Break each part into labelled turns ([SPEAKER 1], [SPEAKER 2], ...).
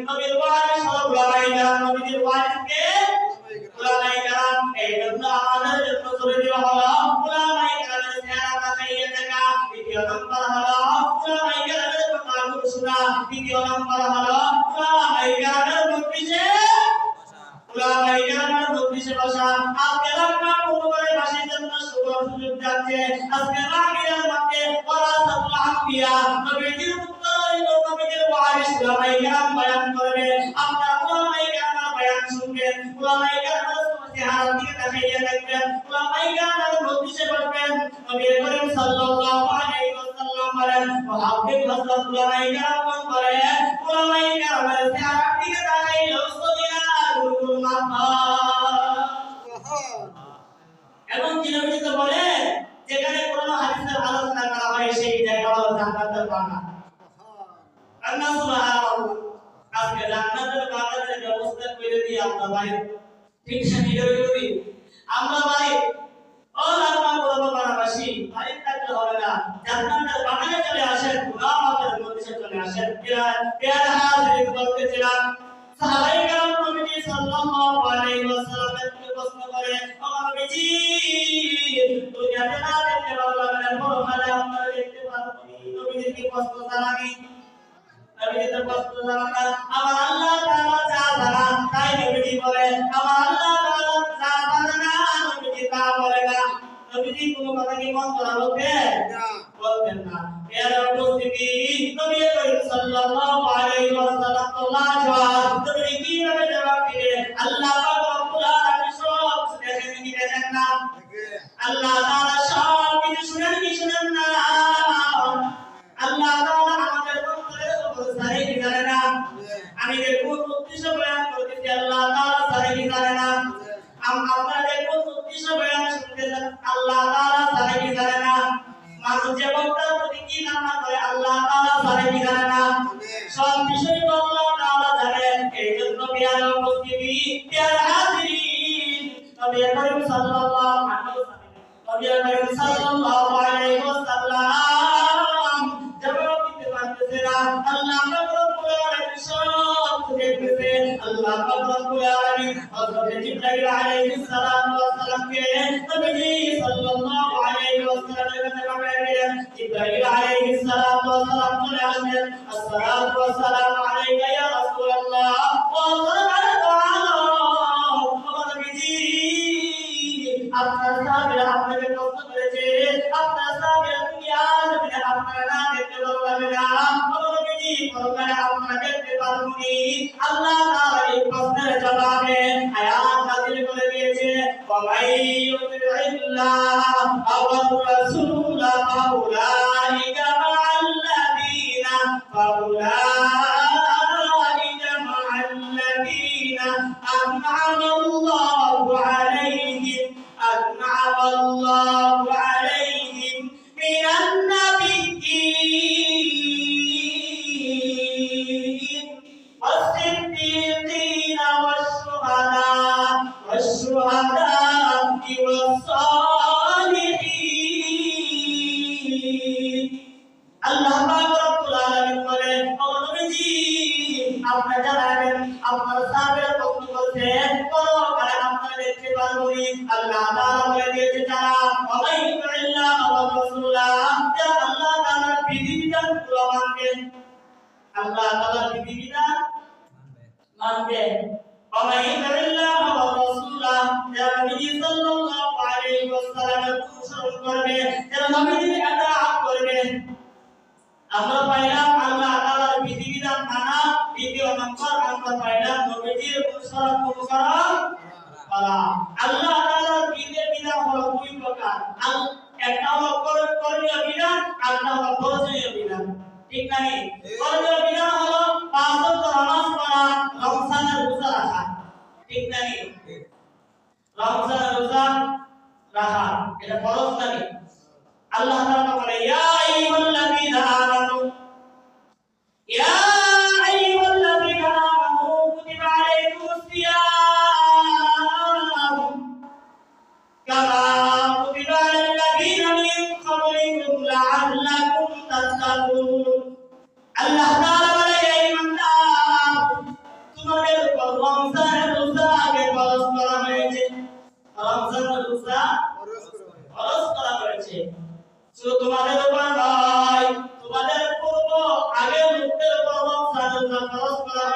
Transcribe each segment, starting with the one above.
[SPEAKER 1] নবীর ওয়ারিস হলো উলামায়ে নবীর ওয়ারিসকে উলামায়ে কেরাম এই জন্য আমাদের জন্য জরুরি হলো উলামায়ে কেরামের দেখা দ্বিতীয় নম্বর হলো উলামায়ে কেরামের কথা তৃতীয় নম্বর হলো উলামায়ে কেরামের মজলিসে উলামায়ে কেরামের মজলিসে বসা আজকে লকডাউন পূর্বের জন্য সুযোগ যাচ্ছে আজকে মাহফিলের মধ্যে ওয়ারাসাতুল আম্বিয়া নবীজির উলামায়ে কেরাম বয়ান করবে। আপনারা উলামায়ে কেরামের বয়ান শুনবেন উলামায়ে কেরামের চেহারা দিকে তাকাইয়ে দেখবেন উলামায়ে কেরামের মজলিসে বসবেন নবী করিম সাল্লাল্লাহু আলাইহি ওয়াসাল্লাম বলেন, মুহাব্বিব হযরত উলামায়ে কেরাম বলেন উলামায়ে কেরামের চেহারা দিকে তাকাইলে সদিনার গুরুর মাথা এবং তো বলে যেখানে কোরআন হাদিসের আলোচনা করা হয়, সেই জায়গা জান্নাতের বাগান আল্লাহ সুবহানাহু আজকে জান্নাতের বাগানের ব্যবস্থা করে দিয়ে আমরা ভাই ঠিক সাথে করি আমরা ভাই ও আল্লাহ বলবো বানাবাসী বাড়ি থাকতে হবে না জান্নাতের বাগানে চলে আসেন গুনাহের মধ্যে চলে আসেন পেয়ার পেয়ার হাজির বলতেছিলাম সাহাবাই کرام নবীজি সাল্লাল্লাহু আলাইহি ওয়াসাল্লামের প্রশ্ন করে ও নবীজি দুনিয়াতে না দেখতে ভালো লাগে না বড় খালে আপনারা দেখতে পারবেন নবীজি কি কষ্ট জানানি নবীজি তো কষ্ট জানান আমার আল্লাহ তাআলা যা জানা তাই নবীজি বলে আমার আল্লাহ তাআলা যা জানে না নবীজি তা বলে না। নবীজি কোনো কথা কি মন করা লোকে বলতেন না। এর উপস্থিতি নবী করিম সাল্লাল্লাহু আল্লাহ তাআলা জানেন এই জন্য বিয়ার উপস্থিতি বিয়ার হাজিরিন। নবী করিম সাল্লাল্লাহু আলাইহি ওয়াসাল্লাম, নবী জিবরাইল আলাইহিস সালাম ওয়া সালাম কে নবী সাল্লাল্লাহু আপনার আপনাকে আল্লাহ আল্লাহ তাআলার বিধিবিধানগুলো মানবেন আল্লাহ তাআলার আমরা পাইলাম আল্লাহ তাআলার বিধিবিধান মানা, দ্বিতীয় নম্বর, আমরা পাইলাম নবীজির অনুসরণ করা করা আল্লাহ তাআলার বিধিবিধান হলো দুই প্রকার আল- একটা হলো কর- কর্মীয় বিধান আর একটা হলো বর্জনীয় বিধান ঠিক নাই কর্মীয় বিধান হলো পাঁচ ওয়াক্ত নামাজ পড়া রমজানের রোজা রাখা ঠিক রমজানের রোজা রাখা এটা ফরজ নাকি আল্লাহ তাআলা বলে ইয়া আইয়ুহাল্লাযীনা আমানু ইয়া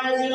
[SPEAKER 1] বানাইছিল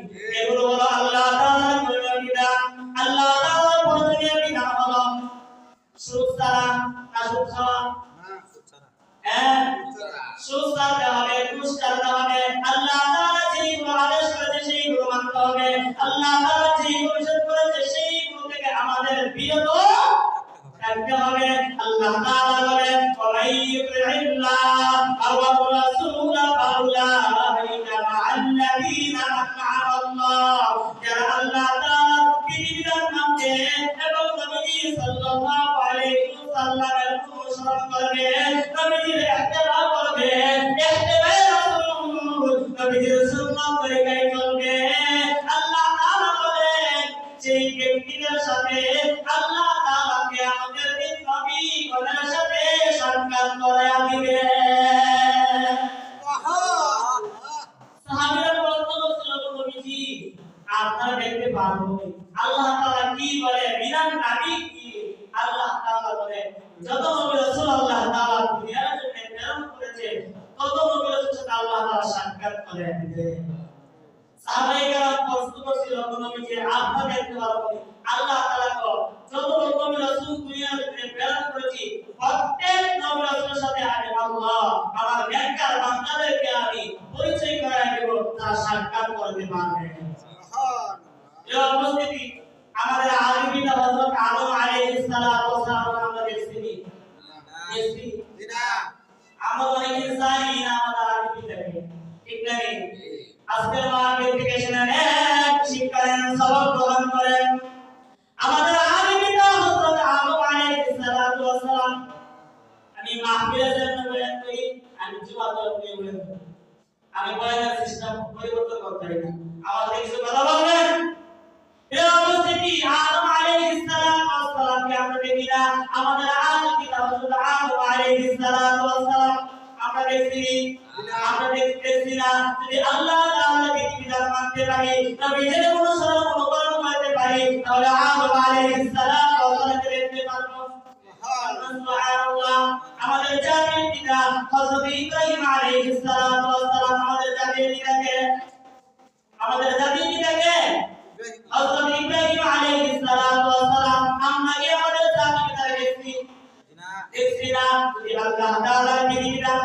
[SPEAKER 1] তাআলা যেইগুলো করেছে আমাদের বিরত থাকতে হবে। আল্লাহ করে দিবে সাহাবাইরা প্রশ্ন করছিল নবীজি আপনারা দেখতে পারব আল্লাহ তাআলা কো যত নবী রাসূল দুনিয়ার প্রেরণ করেছি প্রত্যেক নবী রাসূলের সাথে আমি আল্লাহ আমার নেককার বান্দাদেরকে আমি পরিচয় করায় দেব তারা সাক্ষাৎ করতে পারবে এই উপস্থিতি আমাদের আলিমিনা হযরত আদম আলাইহিস সালাতু ওয়াস সালাম আমরা দেখছি দেখছি আমরা অনেকে জানি না ঠিক নাই। আজকের মাহফিল থেকে শুনেন এক শিক্ষারেন সবক গ্রহণ করেন আমাদের আলিমিনা হযরত আদম আলাইহিস সালাতু ওয়াস সালাম আমি মাহফিলের জন্য বয়ান করি, আমি জুমার জন্য বয়ান করি আমি বয়ানের সিস্টেম পরিবর্তন করতে পারি না। আমাদের কিছু কথা বলবেন? এই অবস্থিতি আদম আলাইহিস আমরা দেখি না। আমাদের আদি পিতা হযরত আদম আলাইহিস সালাম ওয়াস সালাম আমরা দেখছি, আমরা দেখতেছি না। যদি আল্লাহ তাআলা বিধিবিধান মানতে পারি নবীদের অনুসরণ অনুকরণ করতে পারি, তাহলে আদম আলাইহিস সালাম ওয়াস দেখতে পারব আমাদের জাতির পিতা হযরত ইব্রাহিম আলাইহিস সালাম আমাদের জাতির পিতাকে আমাদের জাতির পিতাকে হযরত ইব্রাহিম আলাইহিস সালাম ওয়াস সালাম আমরা কি আমাদের জাতির পিতাকে দেখছি আল্লাহ তাআলার বিধিবিধান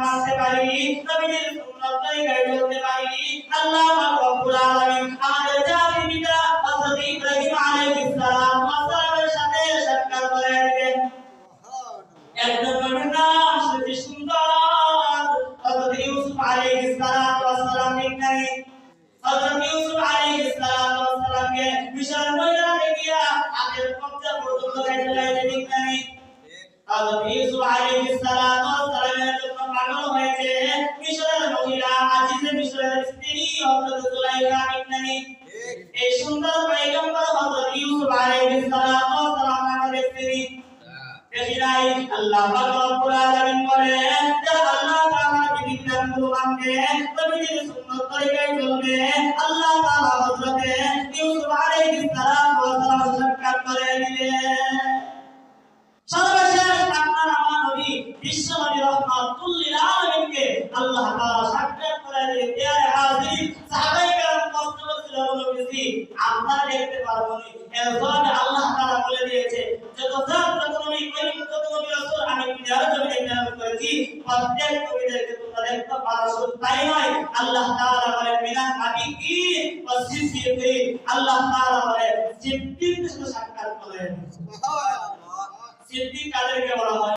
[SPEAKER 1] দেখতে পারবেন এর জবাবে আল্লাহ তাআলা বলে দিয়েছে যত জাত যত নবী করিম যত নবী রাসূল আমি দুনিয়ার জমিনে প্রেরণ করেছি। প্রত্যেক নবীদেরকে তোমরা দেখতে পারো তাই নয় আল্লাহ তাআলা বলেন মিনান নাবিকি ওয়া সিদ্দিকিন। আল্লাহ তাআলা বলেন সিদ্দিকদের সাথে সাক্ষাৎ করেন। সিদ্দিক কাদেরকে বলা হয়।